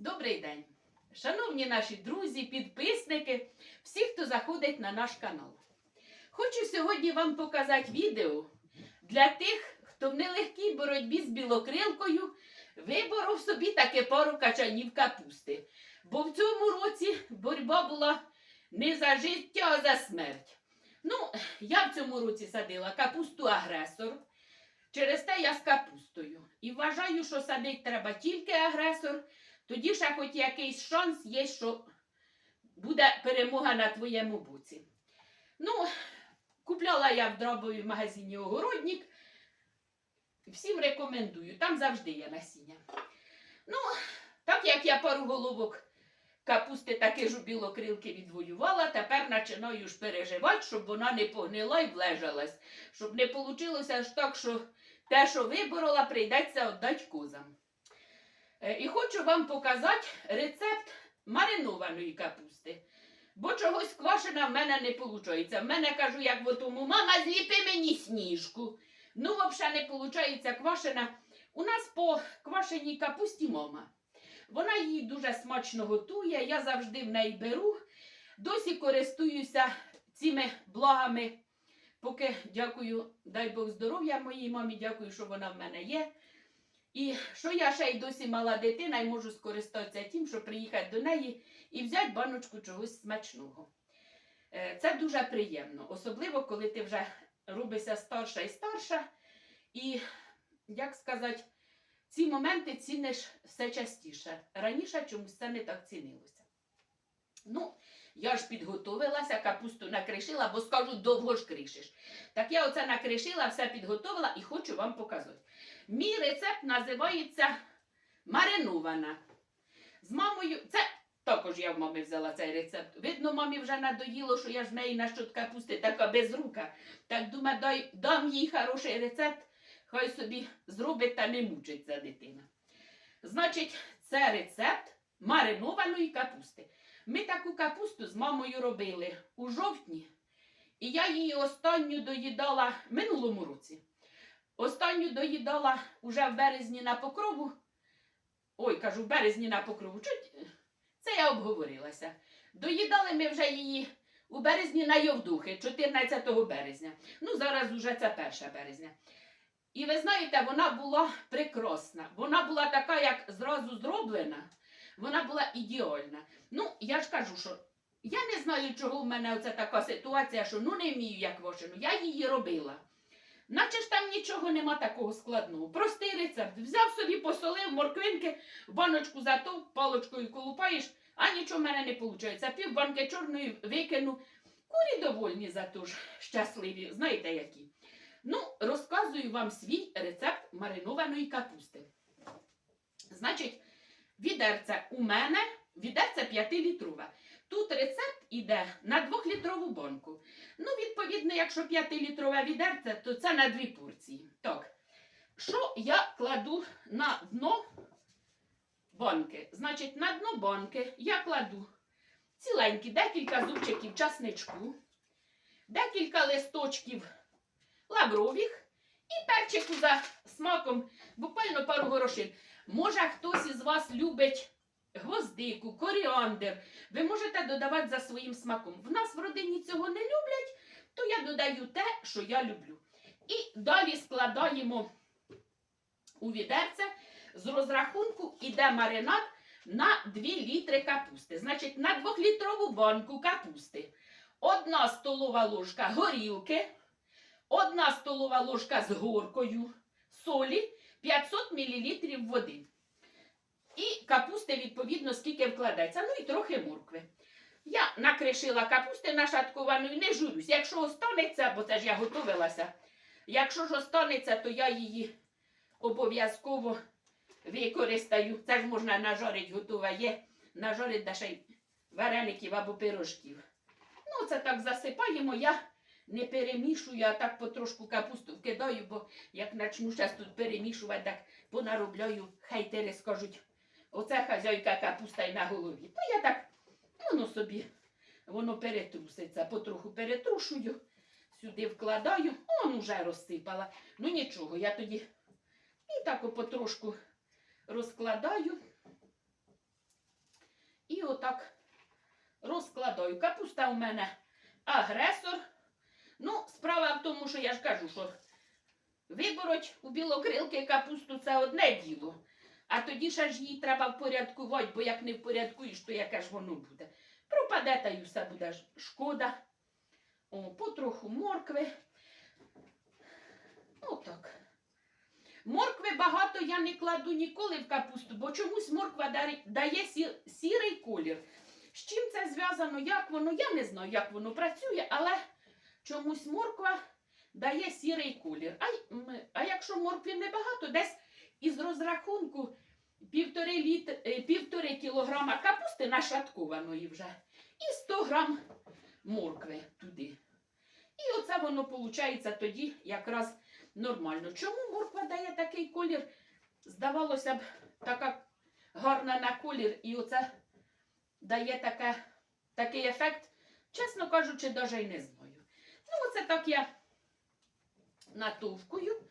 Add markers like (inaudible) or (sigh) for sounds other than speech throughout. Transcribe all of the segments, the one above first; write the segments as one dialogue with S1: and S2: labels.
S1: Добрий день! Шановні наші друзі, підписники, всі, хто заходить на наш канал. Хочу сьогодні вам показати відео для тих, хто в нелегкій боротьбі з білокрилкою виборов собі таке пару качанів капусти. Бо в цьому році боротьба була не за життя, а за смерть. Ну, я в цьому році садила капусту агресор. Через те я з капустою. І вважаю, що садити треба тільки агресор, тоді ще хоч якийсь шанс є, що буде перемога на твоєму боці. Ну, купляла я в дробові магазині огородник. Всім рекомендую, там завжди є насіння. Ну, так як я пару головок капусти таки ж у білокрилки відвоювала, тепер починаю ж переживати, щоб вона не погнила і влежалась. Щоб не вийшло аж так, що те, що виборола, прийдеться віддати козам. Е, І хочу вам показати рецепт маринованої капусти. Бо чогось квашена в мене не виходить. В мене кажу, як в тому, мама, зліпи мені сніжку. Ну, взагалі не виходить квашена. У нас по квашеній капусті мама. Вона її дуже смачно готує, я завжди в неї беру. Досі користуюся цими благами. Поки дякую, дай Бог здоров'я моїй мамі, дякую, що вона в мене є. І що я ще й досі мала дитина і можу скористатися тим, що приїхати до неї і взяти баночку чогось смачного. Е, Це дуже приємно, особливо коли ти вже робишся старша і старша. І, як сказати, ці моменти ціниш все частіше. Раніше чомусь це не так цінилося. Ну, я ж підготовилася, капусту накришила, бо скажу, довго ж кришиш. Так я оце накришила, все підготовила і хочу вам показати. Мій рецепт називається маринована. З мамою, це також я в мами взяла цей рецепт. Видно, мамі вже надоїло, що я ж неї на щот капусти така безрука. Так думаю, дай, дам їй хороший рецепт, хай собі зробить та не мучиться дитина. Значить, це рецепт маринованої капусти. Ми таку капусту з мамою робили у жовтні, і я її останню доїдала минулому році. Останню доїдала уже в березні на покрову. Ой, кажу, в березні на покрову. Це я обговорилася. Доїдали ми вже її у березні на Йовдухи, 14 березня. Ну, зараз уже це 1 березня. І ви знаєте, вона була прекрасна. Вона була така, як зразу зроблена. Вона була ідеальна. Ну, я ж кажу, що я не знаю, чого в мене оце така ситуація, що ну не вмію як вошину. Я її робила. Наче ж там нічого нема такого складного. Простий рецепт. Взяв собі, посолив морквинки, баночку затов, палочкою колупаєш, а нічого в мене не виходить. Пів банки чорної викину. Курі довольні зато ж щасливі, знаєте які. Ну, розказую вам свій рецепт маринованої капусти. Значить, відерце у мене, відерце 5-літрове. Тут рецепт іде на 2-літрову банку. Ну, відповідно, якщо 5-літрове відерце, то це на дві порції. Так, що я кладу на дно банки? Значить, на дно банки я кладу ціленькі декілька зубчиків часничку, декілька листочків лаврових і перчику за смаком, буквально пару горошин. Може, хтось із вас любить гвоздику, коріандр. Ви можете додавати за своїм смаком. В нас в родині цього не люблять, то я додаю те, що я люблю. І далі складаємо у відерце. З розрахунку іде маринад на 2 літри капусти. Значить, на 2-літрову банку капусти. Одна столова ложка горілки, одна столова ложка з горкою, солі, 500 мл води. І капусти, відповідно, скільки вкладеться. Ну і трохи моркви. Я накришила капусти нашаткованою, не журюсь. Якщо останеться, бо це ж я готувалася. Якщо ж останеться, то я її обов'язково використаю. Це ж можна нажарити готова є. Нажарити ще й вареників або пирожків. Ну, це так засипаємо. Я не перемішую, а так потрошку капусту вкидаю, бо як почну зараз тут перемішувати, так понаробляю, хейтери скажуть. Оце хазяйка капуста й на голові. То я так, воно собі, воно перетруситься, потроху перетрушую, сюди вкладаю, он уже розсипала. Ну нічого, я тоді і так потрошку розкладаю. І отак розкладаю. Капуста у мене агресор. Ну, справа в тому, що я ж кажу, що вибороть у білокрилки капусту це одне діло. А тоді ж її треба впорядкувати, бо як не впорядкуєш, то яке ж воно буде. Пропаде та й все буде шкода. О, потроху моркви. Отак. Моркви багато я не кладу ніколи в капусту, бо чомусь морква дає сірий колір. З чим це зв'язано, як воно, я не знаю, як воно працює, але чомусь морква дає сірий колір. А, а якщо моркви небагато, десь із розрахунку півтори, літр, е, півтори кілограма капусти нашаткованої вже і 100 грам моркви туди. І оце воно виходить тоді якраз нормально. Чому морква дає такий колір? Здавалося б, така гарна на колір, і оце дає таке, такий ефект, чесно кажучи, навіть і не знаю. Ну, оце так я натовкую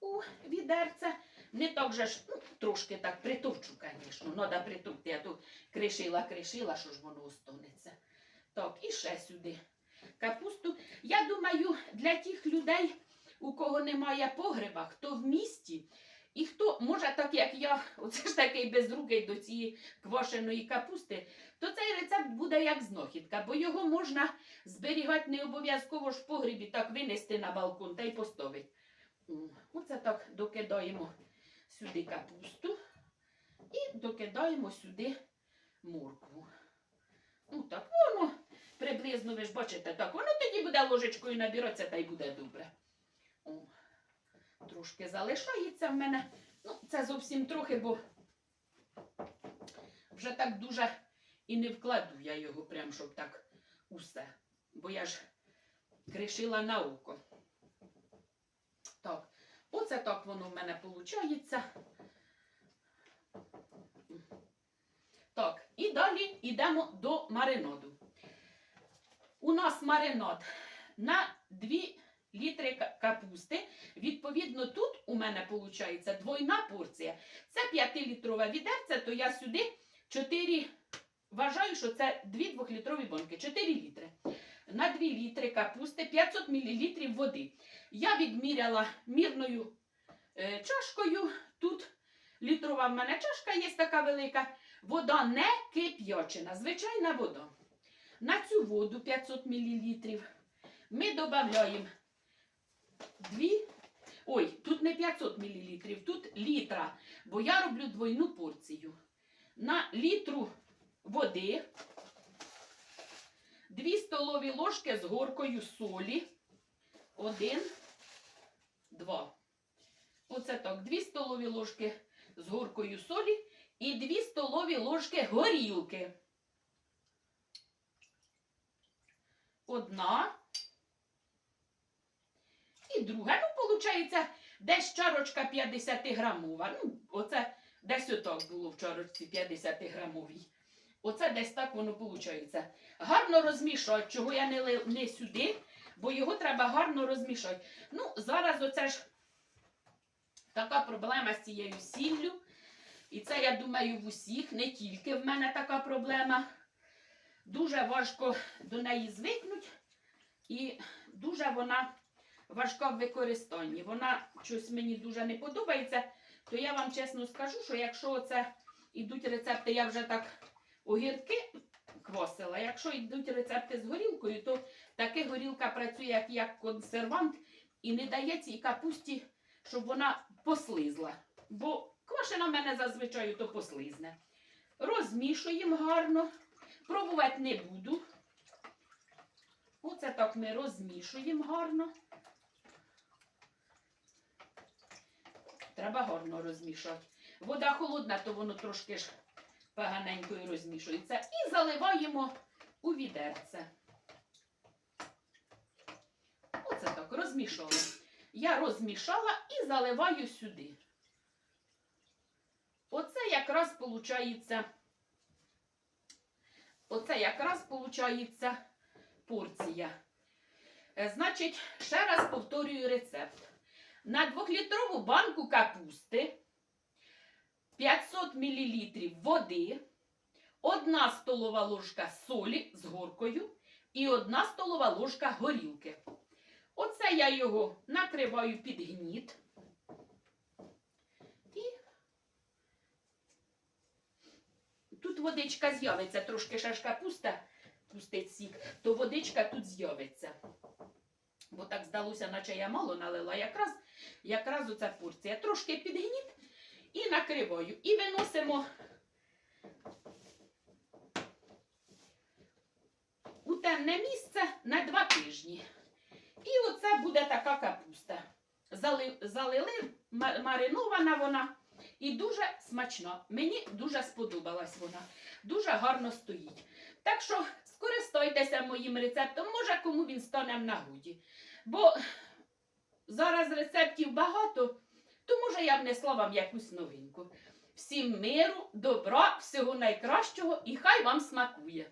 S1: у відерце. Не так же ж, ну, трошки так притовчу, звісно. Треба притовкти, я тут кришила, кришила, що ж воно останеться. Так, і ще сюди. Капусту. Я думаю, для тих людей, у кого немає погреба, хто в місті, і хто, може, так як я, (laughs) оце ж такий безрукий до цієї квашеної капусти, то цей рецепт буде як знахідка, бо його можна зберігати не обов'язково ж в погребі, так винести на балкон та й поставити. Оце так докидаємо сюди капусту і докидаємо сюди моркву. Ну воно приблизно, ви ж бачите, так, воно тоді буде ложечкою набиратися та й буде добре. Трошки залишається в мене. Ну, це зовсім трохи, бо вже так дуже і не вкладу я його прям, щоб так усе. Бо я ж кришила на око. Так, оце так воно в мене виходить. Так, і далі йдемо до мариноду. У нас маринад на 2 літри капусти. Відповідно, тут у мене виходить двойна порція. Це 5-літрове відерце, то я сюди 4, вважаю, що це 2 2-літрові банки, 4 літри. На 2 літри капусти 500 мл води. Я відміряла мірною е, чашкою. Тут літрова в мене чашка є така велика. Вода не кип'ячена, звичайна вода. На цю воду 500 мл ми додаємо 2, ой, тут не 500 мл, тут літра, бо я роблю двойну порцію. На літру води 2 столові ложки з горкою солі. 1, 2. Оце так, 2 столові ложки з горкою солі і 2 столові ложки горілки. Одна. І друга. Ну, виходить, десь чарочка 50 грамова. Ну, оце десь отак було в чарочці 50 грамовій. Оце десь так воно виходить. Гарно розмішати, чого я не, не сюди, бо його треба гарно розмішати. Ну, зараз оце ж така проблема з цією сіллю. І це, я думаю, в усіх, не тільки в мене така проблема. Дуже важко до неї звикнути, і дуже вона важка в використанні. Вона щось мені дуже не подобається, то я вам чесно скажу, що якщо це йдуть рецепти, я вже так огірки квасила. Якщо йдуть рецепти з горілкою, то таки горілка працює як, як консервант і не дає цій капусті, щоб вона послизла. Бо квашена в мене зазвичай то послизне. Розмішуємо гарно. Пробувати не буду. Оце так ми розмішуємо гарно. Треба гарно розмішати. Вода холодна, то воно трошки ж поганенько і розмішується. І заливаємо у відерце. Оце так, розмішала. Я розмішала і заливаю сюди. Оце якраз виходить. Оце якраз виходить порція. Е, Значить, ще раз повторюю рецепт. На 2-літрову банку капусти 500 мл води, одна столова ложка солі з горкою і одна столова ложка горілки. Оце я його накриваю під гніт. Тут водичка з'явиться, трошки ще ж капуста пустить сік, то водичка тут з'явиться. Бо так здалося, наче я мало налила, якраз, якраз оця порція. Трошки під гніт і накриваю. І виносимо у темне місце на два тижні. І оце буде така капуста. Зали, залили, маринована вона і дуже смачна. Мені дуже сподобалась вона. Дуже гарно стоїть. Так що скористайтеся моїм рецептом, може кому він стане в нагоді. Бо зараз рецептів багато, то може я внесла вам якусь новинку. Всім миру, добра, всього найкращого і хай вам смакує.